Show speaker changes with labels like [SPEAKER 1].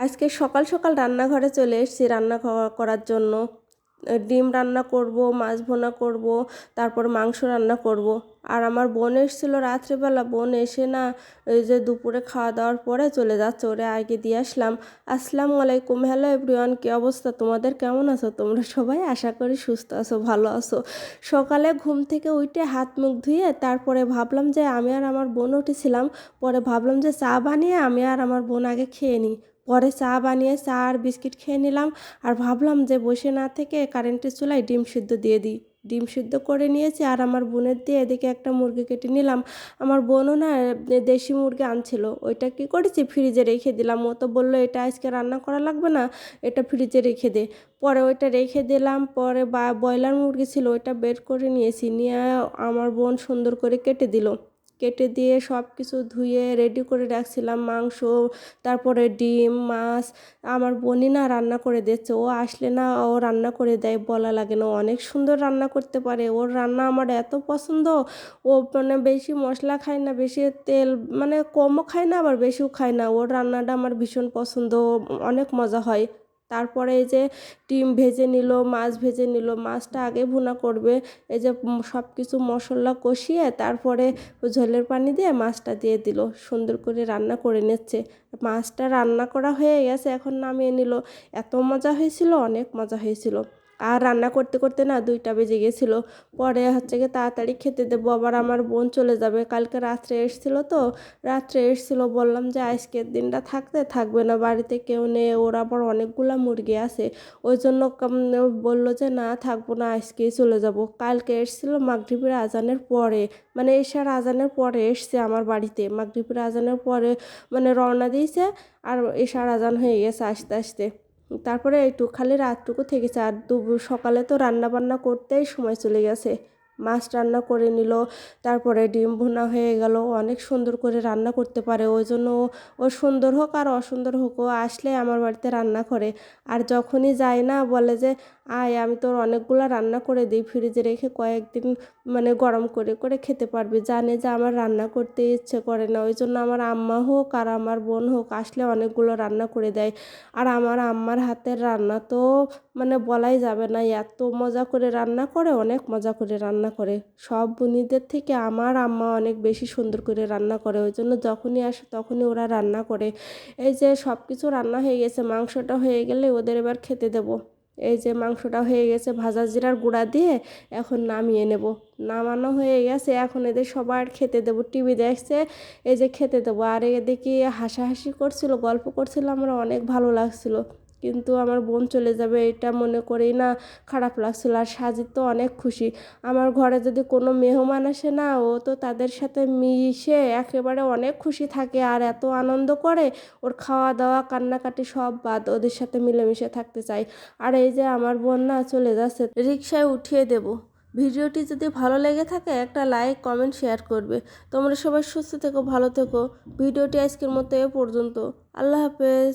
[SPEAKER 1] আজকে সকাল সকাল রান্নাঘরে চলে এসেছি রান্না করার জন্য। ডিম রান্না করব, মাছ ভোনা করব, তারপর মাংস রান্না করব। আর আমার বোন এসেছিল রাত্রেবেলা, বোন এসে না ওই যে দুপুরে খাওয়া দাওয়ার পরে চলে যাচ্ছে, ওরে আগে দিয়ে আসলাম। আসসালামু আলাইকুম, হ্যালো এভরিওয়ান, কী অবস্থা? তোমাদের কেমন আছো? তোমরা সবাই আশা করি সুস্থ আছো, ভালো আছো। সকালে ঘুম থেকে উঠে হাত মুখ ধুয়ে তারপরে ভাবলাম যে আমি আর আমার বোন উঠেছিলাম, পরে ভাবলাম যে চা বানিয়ে আমি আর আমার বোন আগে খেয়ে নিই। পরে চা বানিয়ে চা আর বিস্কিট খেয়ে নিলাম, আর ভাবলাম যে বসে না থেকে কারেন্টের চুলায় ডিম সিদ্ধ দিয়ে দিই। ডিম সিদ্ধ করে নিয়েছি আর আমার বোনের দিয়ে এদিকে একটা মুরগি কেটে নিলাম। আমার বোনও না দেশি মুরগি আনছিল। ওইটা কি করেছি? ফ্রিজে রেখে দিলাম। ও তো বলল, এটা আজকে রান্না করা লাগবে না, এটা ফ্রিজে রেখে দে। পরে ওইটা রেখে দিলাম। পরে বা, ব্রয়লার মুরগি ছিল, ওইটা বের করে নিয়েছি। নিয়ে আমার বোন সুন্দর করে কেটে দিল। কেটে দিয়ে সব কিছু ধুয়ে রেডি করে রাখছিলাম, মাংস, তারপরে ডিম, মাছ। আমার বোনই না রান্না করে দিচ্ছে, ও আসলে না ও রান্না করে দেয় বলা লাগে না। অনেক সুন্দর রান্না করতে পারে। ওর রান্না আমার এত পছন্দ। ও মানে বেশি মশলা খায় না, বেশি তেল মানে কমও খায় না, আবার বেশিও খায় না। ওর রান্নাটা আমার ভীষণ পছন্দ। অনেক মজা হয়। তারপরে এই যে ডিম ভেজে নিল, মাছ ভেজে নিল, মাছটা আগে ভুনা করবে। এই যে সব কিছু মশলা কষিয়ে তারপরে ঝোলের পানি দিয়ে মাছটা দিয়ে দিল। সুন্দর করে রান্না করে নিচ্ছে। মাছটা রান্না করা হয়ে গেছে, এখন নামিয়ে নিল। এত মজা হয়েছিল, অনেক মজা হয়েছিল। আর রান্না করতে করতে না দুইটা বেজে গেছিল। পরে হচ্ছে গিয়ে তাড়াতাড়ি খেতে দেবো, আবার আমার বোন চলে যাবে। কালকে রাত্রে এসছিল তো, রাত্রে এসছিল, বললাম যে আজকের দিনটা থাকতে থাকবে না, বাড়িতে কেউ নেই, ওর আবার অনেকগুলো মুরগি আছে। ওই জন্য বলল যে না, থাকব না, আজকেই চলে যাব। কালকে এসছিল মাগরিবের আজানের পরে মানে এশার আজানের পরে এসছে আমার বাড়িতে। মাগরিবের আজানের পরে মানে রওনা দিয়েছে, আর এশার আজান হয়ে গেছে আস্তে আস্তে। তারপরে একটু খালি রাতটুকু থেকেছে। আর দুপুর সকালে তো রান্না বান্না করতেই সময় চলে গেছে। মাছ রান্না করে নিল। তারপরে ডিম ভুনা হয়ে গেল। অনেক সুন্দর করে রান্না করতে পারে। ওই জন্য ও- সুন্দর হোক আর অসুন্দর হোক, ও আসলে আমার বাড়িতে রান্না করে। আর যখনই যায় না, বলে যে, আয়, আমি তোর অনেকগুলো রান্না করে দিই। ফ্রিজে রেখে কয়েকদিন মানে গরম করে করে খেতে পারবি। জানে যে আমার রান্না করতে ইচ্ছে করে না। ওই জন্য আমার আম্মা হোক আর আমার বোন হোক আসলে অনেকগুলো রান্না করে দেয়। আর আমার আম্মার হাতের রান্না তো মানে বলাই যাবে না, এত মজা করে রান্না করে, অনেক মজা করে রান্না করে। সব বুনিদের থেকে আমার আম্মা অনেক বেশি সুন্দর করে রান্না করে, ওই জন্য যখনই আসে তখনই ওরা রান্না করে। এই যে সব কিছু রান্না হয়ে গেছে, মাংসটা হয়ে গেলে ওদের এবার খেতে দেবো। এই যে মাংসটা হয়ে গেছে, ভাজা জিরার গুঁড়া দিয়ে এখন নামিয়ে নেব। নামানো হয়ে গেছে, এখন এদের সবার খেতে দেবো। টিভি দেখছে, এই যে খেতে দেবো। আর এদিকে হাসাহাসি করছিল, গল্প করছিল, আমার অনেক ভালো লাগছিল। কিন্তু আমার বোন চলে যাবে, এটা মনে করেই না খারাপ লাগছিল। আর সাজিদ তো অনেক খুশি। আমার ঘরে যদি কোনো মেহমান আসে না, ও তো তাদের সাথে মিশে একেবারে অনেক খুশি থাকে আর এত আনন্দ করে। ওর খাওয়া দাওয়া, কান্নাকাটি সব বাদ ওদের সাথে মিলেমিশে থাকতে চাই। আর এই যে আমার বোন না চলে যাচ্ছে রিক্সায় উঠিয়ে দেব। ভিডিওটি যদি ভালো লেগে থাকে, একটা লাইক, কমেন্ট, শেয়ার করবে। তোমরা সবাই সুস্থ থেকো, ভালো থেকো। ভিডিওটি আজকের মতো এ পর্যন্ত। আল্লাহ হাফেজ।